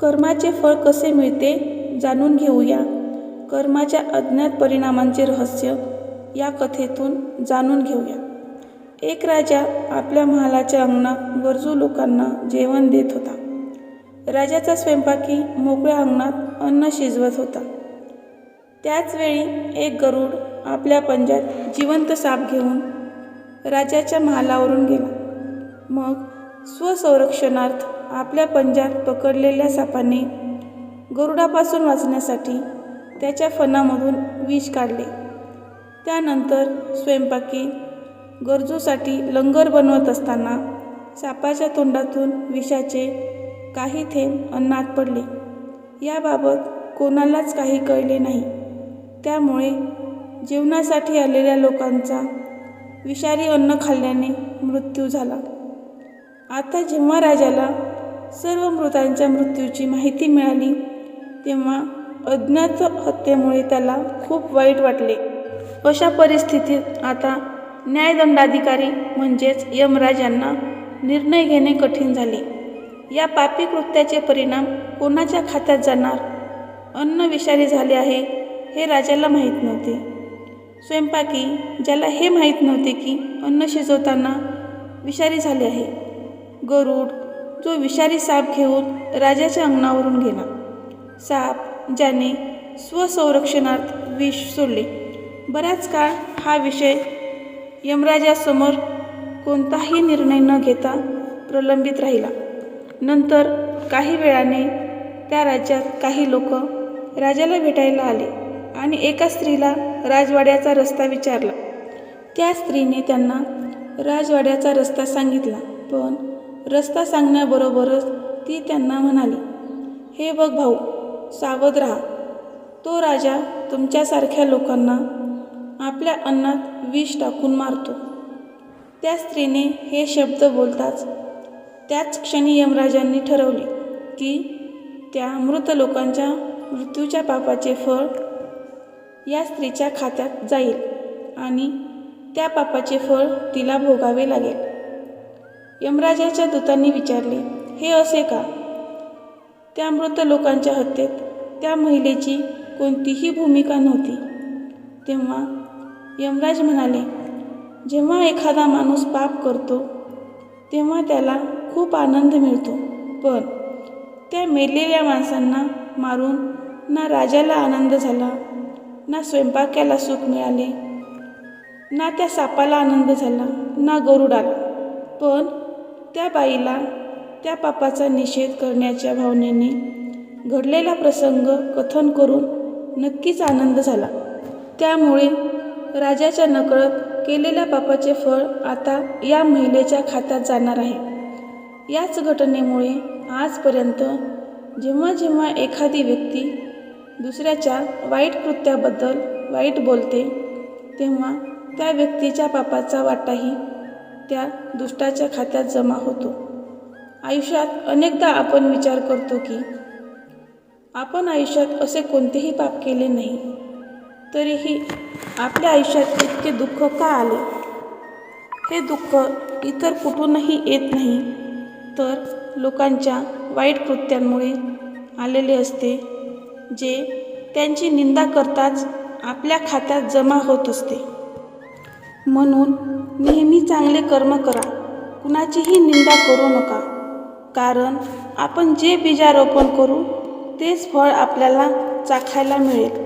कर्माचे फळ कसे मिळते जाणून घेऊया. कर्माच्या अज्ञात परिणामांचे रहस्य या कथेतून जाणून घेऊया. एक राजा आपल्या महालाच्या अंगणात गरजू लोकांना जेवण देत होता. राजाचा स्वयंपाकी मोकळ्या अंगणात अन्न शिजवत होता. त्याचवेळी एक गरुड आपल्या पंजात जिवंत साप घेऊन राजाच्या महालावरून गेला. मग स्वसंरक्षणार्थ आपल्या पंजात पकडलेल्या सापाने गरुडापासून वाचण्यासाठी त्याच्या फणामधून विष काढले. त्यानंतर स्वयंपाकी गरजूसाठी लंगर बनवत असताना सापाच्या तोंडातून विषाचे काही थेंब अन्नात पडले. याबाबत कोणालाच काही कळले नाही. त्यामुळे जेवणासाठी आलेल्या लोकांचा विषारी अन्न खाल्ल्याने मृत्यू झाला. आता जेव्हा राजाला सर्व मृतांच्या मृत्यूची माहिती मिळाली तेव्हा अज्ञात हत्येमुळे त्याला खूप वाईट वाटले. अशा परिस्थितीत आता न्यायदंडाधिकारी म्हणजेच यमराज यांना निर्णय घेणे कठीण झाले. या पापी कृत्याचे परिणाम कोणाच्या खात्यात जाणार? अन्न विषारी झाले आहे हे राजाला माहीत नव्हते. स्वयंपाकी ज्याला हे माहीत नव्हते की अन्न शिजवताना विषारी झाले आहे गरुड जो विषारी साप घेऊन राजाच्या अंगणावरून गेला. साप ज्याने स्वसंरक्षणार्थ विष सोडले. बराच काळ हा विषय यमराजासमोर कोणताही निर्णय न घेता प्रलंबित राहिला. नंतर काही वेळाने त्या राज्यात काही लोक राजाला भेटायला आले आणि एका स्त्रीला राजवाड्याचा रस्ता विचारला. त्या स्त्रीने त्यांना राजवाड्याचा रस्ता सांगितला पण रस्ता सांगण्याबरोबरच ती त्यांना म्हणाली हे बघ भाऊ सावध राहा. तो राजा तुमच्यासारख्या लोकांना आपल्या अन्नात विष टाकून मारतो. त्या स्त्रीने हे शब्द बोलताच त्याच क्षणी यमराजांनी ठरवले की त्या मृत लोकांच्या मृत्यूच्या पापाचे फळ या स्त्रीच्या खात्यात जाईल आणि त्या पापाचे फळ तिला भोगावे लागेल. यमराजाच्या दूतांनी विचारले हे असे का? त्या मृत लोकांच्या हत्येत त्या महिलेची कोणतीही भूमिका नव्हती. तेव्हा यमराज म्हणाले जेव्हा एखादा माणूस पाप करतो तेव्हा त्याला खूप आनंद मिळतो. पण त्या मेलेल्या माणसांना मारून ना राजाला आनंद झाला ना स्वयंपाक्याला सुख मिळाले ना त्या सापाला आनंद झाला ना गरुडाला. पण त्या बाईला त्या पापाचा निषेध करण्याच्या भावनेने घडलेला प्रसंग कथन करून नक्कीच आनंद झाला. त्यामुळे राजाच्या नकळत केलेल्या पापाचे फळ आता या महिलेच्या खात्यात जाणार आहे. याच घटनेमुळे आजपर्यंत जेव्हा जेव्हा एखादी व्यक्ती दुसऱ्याच्या वाईट कृत्याबद्दल वाईट बोलते तेव्हा त्या व्यक्तीच्या पापाचा वाटाही त्या दुष्टाच्या खात्यात जमा होतो. आयुष्यात अनेकदा आपण विचार करतो की आपण आयुष्यात असे कोणतेही पाप केले नाही तरीही आपल्या आयुष्यात इतके दुःख का आले? हे दुःख इतर कुठूनही येत नाही तर लोकांच्या वाईट कृत्यांमुळे आलेले असते जे त्यांची निंदा करताच आपल्या खात्यात जमा होत असते. म्हणून नेहमी चांगले कर्म करा. कुणाचीही निंदा करू नका. कारण आपण जे बीजारोपण करू तेच फळ आपल्याला चाखायला मिळेल.